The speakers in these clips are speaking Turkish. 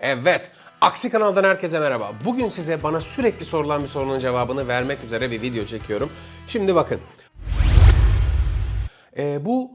Evet, Aksi kanaldan herkese merhaba. Bugün size bana sürekli sorulan bir sorunun cevabını vermek üzere bir video çekiyorum. Şimdi bakın. Ee, bu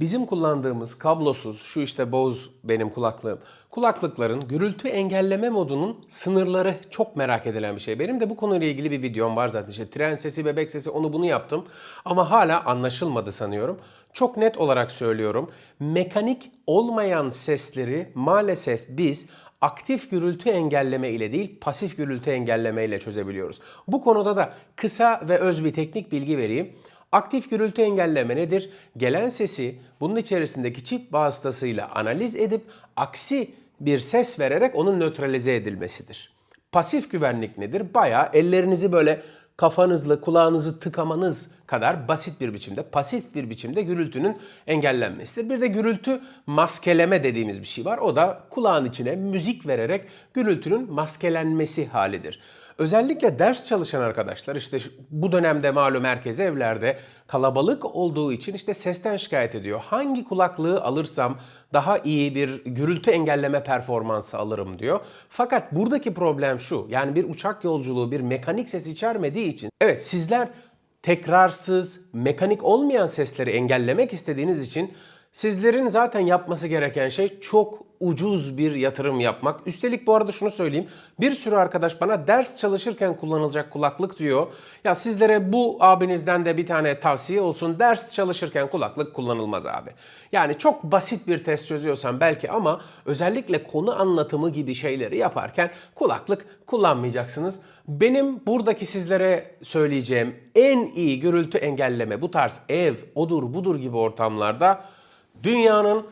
bizim kullandığımız kablosuz, şu işte Bose benim kulaklığım. Kulaklıkların gürültü engelleme modunun sınırları çok merak edilen bir şey. Benim de bu konuyla ilgili bir videom var zaten. İşte tren sesi, bebek sesi onu bunu yaptım. Ama hala anlaşılmadı sanıyorum. Çok net olarak söylüyorum. Mekanik olmayan sesleri maalesef biz aktif gürültü engelleme ile değil pasif gürültü engelleme ile çözebiliyoruz. Bu konuda da kısa ve öz bir teknik bilgi vereyim. Aktif gürültü engelleme nedir? Gelen sesi bunun içerisindeki çip vasıtasıyla analiz edip aksi bir ses vererek onun nötralize edilmesidir. Pasif güvenlik nedir? Bayağı ellerinizi böyle kafanızla kulağınızı tıkamanız kadar basit bir biçimde, pasif bir biçimde gürültünün engellenmesidir. Bir de gürültü maskeleme dediğimiz bir şey var. O da kulağın içine müzik vererek gürültünün maskelenmesi halidir. Özellikle ders çalışan arkadaşlar işte bu dönemde malum herkes evlerde kalabalık olduğu için işte sesten şikayet ediyor. Hangi kulaklığı alırsam daha iyi bir gürültü engelleme performansı alırım diyor. Fakat buradaki problem şu. Yani bir uçak yolculuğu bir mekanik ses içermediği için evet sizler tekrarsız, mekanik olmayan sesleri engellemek istediğiniz için sizlerin zaten yapması gereken şey çok ucuz bir yatırım yapmak. Üstelik bu arada şunu söyleyeyim. Bir sürü arkadaş bana ders çalışırken kullanılacak kulaklık diyor. Ya sizlere bu abinizden de bir tane tavsiye olsun. Ders çalışırken kulaklık kullanılmaz abi. Yani çok basit bir test çözüyorsan belki ama özellikle konu anlatımı gibi şeyleri yaparken kulaklık kullanmayacaksınız. Benim buradaki sizlere söyleyeceğim en iyi gürültü engelleme bu tarz ev, odur budur gibi ortamlarda dünyanın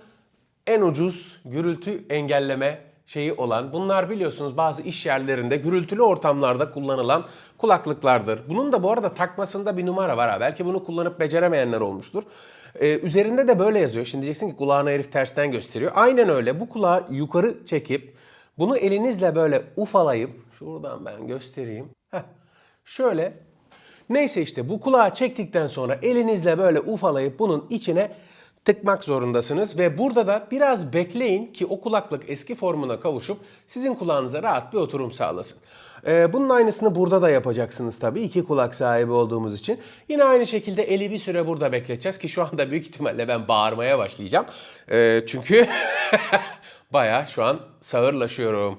en ucuz gürültü engelleme şeyi olan bunlar biliyorsunuz bazı iş yerlerinde gürültülü ortamlarda kullanılan kulaklıklardır. Bunun da bu arada takmasında bir numara var ha. Belki bunu kullanıp beceremeyenler olmuştur. Ee, üzerinde de böyle yazıyor. Şimdi diyeceksin ki kulağına herif tersten gösteriyor. Aynen öyle. Bu kulağı yukarı çekip bunu elinizle böyle ufalayıp şuradan ben göstereyim. Heh. Şöyle Neyse işte bu kulağı çektikten sonra elinizle böyle ufalayıp bunun içine tıkmak zorundasınız ve burada da biraz bekleyin ki o kulaklık eski formuna kavuşup sizin kulağınıza rahat bir oturum sağlasın. Ee, bunun aynısını burada da yapacaksınız tabii iki kulak sahibi olduğumuz için. Yine aynı şekilde eli bir süre burada bekleteceğiz ki şu anda büyük ihtimalle ben bağırmaya başlayacağım. Ee, çünkü bayağı şu an sağırlaşıyorum.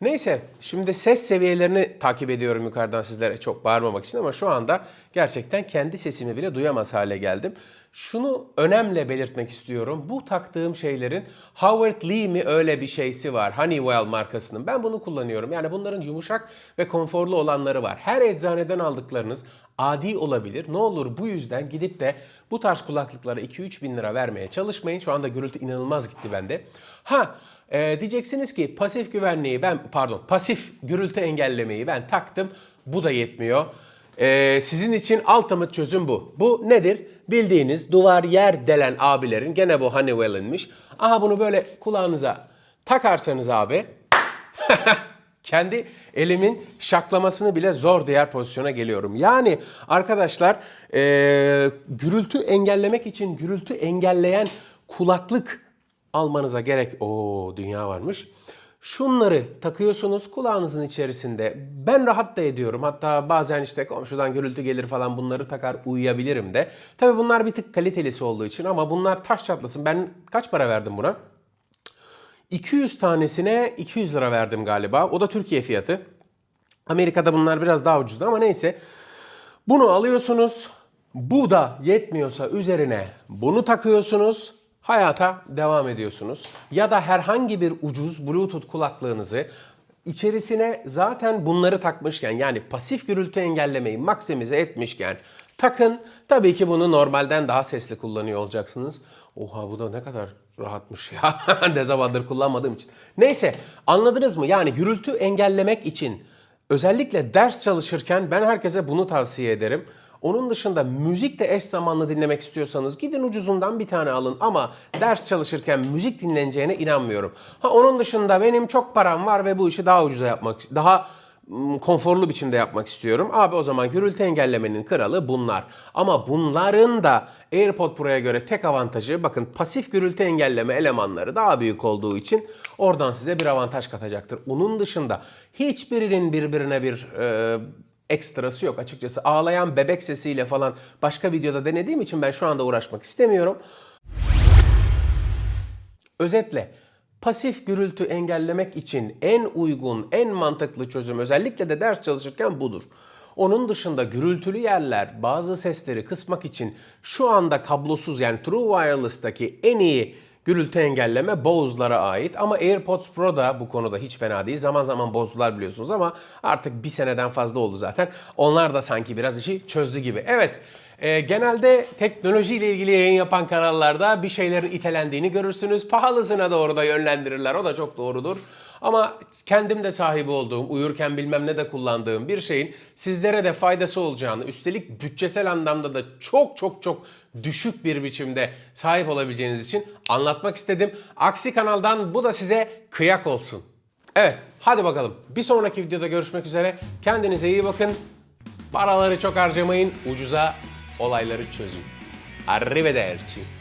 Neyse şimdi ses seviyelerini takip ediyorum yukarıdan sizlere çok bağırmamak için ama şu anda gerçekten kendi sesimi bile duyamaz hale geldim. Şunu önemli belirtmek istiyorum. Bu taktığım şeylerin Howard Lee mi öyle bir şeysi var. Honeywell markasının. Ben bunu kullanıyorum. Yani bunların yumuşak ve konforlu olanları var. Her eczaneden aldıklarınız adi olabilir. Ne olur bu yüzden gidip de bu tarz kulaklıklara 2-3 bin lira vermeye çalışmayın. Şu anda gürültü inanılmaz gitti bende. Ha ee, diyeceksiniz ki pasif güvenliği ben pardon pasif gürültü engellemeyi ben taktım bu da yetmiyor. Ee, sizin için ultimate çözüm bu. Bu nedir? Bildiğiniz duvar yer delen abilerin gene bu Honeywell'inmiş. Aha bunu böyle kulağınıza takarsanız abi kendi elimin şaklamasını bile zor diğer pozisyona geliyorum. Yani arkadaşlar eee, gürültü engellemek için gürültü engelleyen kulaklık almanıza gerek. O dünya varmış. Şunları takıyorsunuz kulağınızın içerisinde. Ben rahat da ediyorum. Hatta bazen işte komşudan gürültü gelir falan bunları takar uyuyabilirim de. Tabii bunlar bir tık kalitelisi olduğu için ama bunlar taş çatlasın. Ben kaç para verdim buna? 200 tanesine 200 lira verdim galiba. O da Türkiye fiyatı. Amerika'da bunlar biraz daha ucuzdu ama neyse. Bunu alıyorsunuz. Bu da yetmiyorsa üzerine bunu takıyorsunuz. Hayata devam ediyorsunuz. Ya da herhangi bir ucuz Bluetooth kulaklığınızı içerisine zaten bunları takmışken yani pasif gürültü engellemeyi maksimize etmişken takın. Tabii ki bunu normalden daha sesli kullanıyor olacaksınız. Oha bu da ne kadar rahatmış ya. ne kullanmadığım için. Neyse anladınız mı? Yani gürültü engellemek için özellikle ders çalışırken ben herkese bunu tavsiye ederim. Onun dışında müzik de eş zamanlı dinlemek istiyorsanız gidin ucuzundan bir tane alın ama ders çalışırken müzik dinleneceğine inanmıyorum. Ha onun dışında benim çok param var ve bu işi daha ucuza yapmak daha konforlu biçimde yapmak istiyorum. Abi o zaman gürültü engellemenin kralı bunlar. Ama bunların da AirPod Pro'ya göre tek avantajı bakın pasif gürültü engelleme elemanları daha büyük olduğu için oradan size bir avantaj katacaktır. Onun dışında hiçbirinin birbirine bir e, ekstrası yok açıkçası. Ağlayan bebek sesiyle falan başka videoda denediğim için ben şu anda uğraşmak istemiyorum. Özetle pasif gürültü engellemek için en uygun, en mantıklı çözüm özellikle de ders çalışırken budur. Onun dışında gürültülü yerler bazı sesleri kısmak için şu anda kablosuz yani True Wireless'taki en iyi gürültü engelleme Bose'lara ait ama AirPods Pro da bu konuda hiç fena değil. Zaman zaman bozdular biliyorsunuz ama artık bir seneden fazla oldu zaten. Onlar da sanki biraz işi çözdü gibi. Evet e, genelde teknolojiyle ilgili yayın yapan kanallarda bir şeylerin itelendiğini görürsünüz. Pahalısına doğru da yönlendirirler. O da çok doğrudur. Ama kendim de sahibi olduğum, uyurken bilmem ne de kullandığım bir şeyin sizlere de faydası olacağını, üstelik bütçesel anlamda da çok çok çok düşük bir biçimde sahip olabileceğiniz için anlatmak istedim. Aksi kanaldan bu da size kıyak olsun. Evet, hadi bakalım. Bir sonraki videoda görüşmek üzere. Kendinize iyi bakın. Paraları çok harcamayın. Ucuza olayları çözün. Arrivederci.